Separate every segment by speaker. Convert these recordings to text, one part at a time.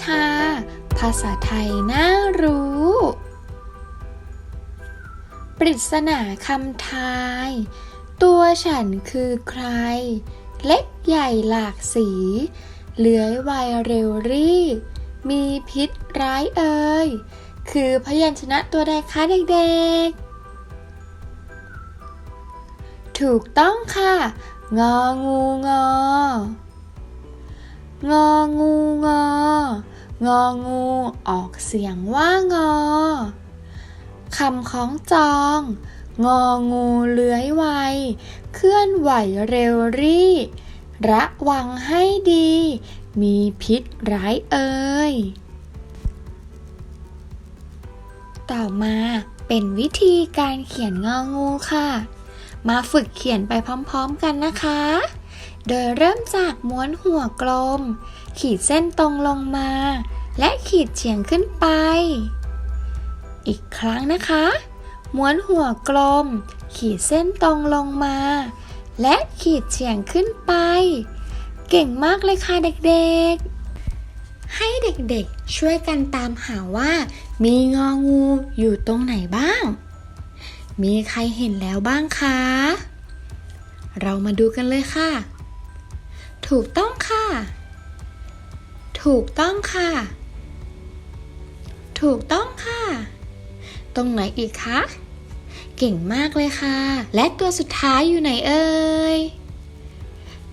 Speaker 1: ชา ภาษาไทยน่ารู้ ปริศนาคำทาย ตัวฉันคือใคร เล็กใหญ่หลากสี เลื้อยไวเร็วรีบมีพิษร้ายเอ่ย คือพยัญชนะตัวใดคะเด็กๆ ถูกต้องค่ะ งองูงอ งองูงององูออกเสียงว่างอคำของจอง งองูเลื้อยไว เคลื่อนไหวเร็วรีบระวังให้ดี มีพิษร้ายเอ่ย ต่อมาเป็นวิธีการเขียนงองูค่ะ มาฝึกเขียนไปพร้อมๆกันนะคะ โดยเริ่มจากม้วนหัวกลม ขีดเส้นตรงลงมา และขีดเฉียงขึ้นไป อีกครั้งนะคะ ม้วนหัวกลม ขีดเส้นตรงลงมา และขีดเฉียงขึ้นไป เก่งมากเลยค่ะเด็กๆให้เด็กๆ ช่วยกันตามหาว่า มีงองูอยู่ตรงไหนบ้าง มีใครเห็นแล้วบ้างคะ เรามาดูกันเลยค่ะ ถูกต้องค่ะ ถูกต้องค่ะ ถูกต้องค่ะ ตรงไหนอีกคะ เก่งมากเลยค่ะ และตัวสุดท้ายอยู่ไหนเอ่ย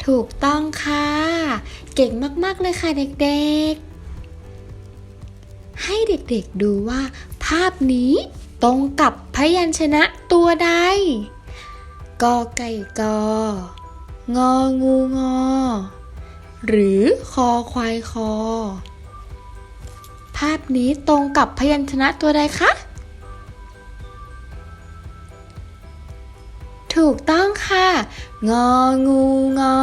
Speaker 1: ถูกต้องค่ะ เก่งมากๆเลยค่ะเด็กๆ ให้เด็กๆดูว่า ภาพนี้ตรงกับพยัญชนะตัวใดกอไก่กอ งองูงอ หรือคอควายคอ ภาพนี้ตรงกับพยัญชนะตัวใดคะ ถูกต้องค่ะ งองูงอ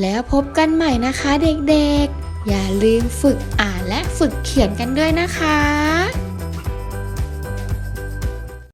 Speaker 1: แล้วพบกันใหม่นะคะเด็กๆ อย่าลืมฝึกอ่านและฝึกเขียนกันด้วยนะคะ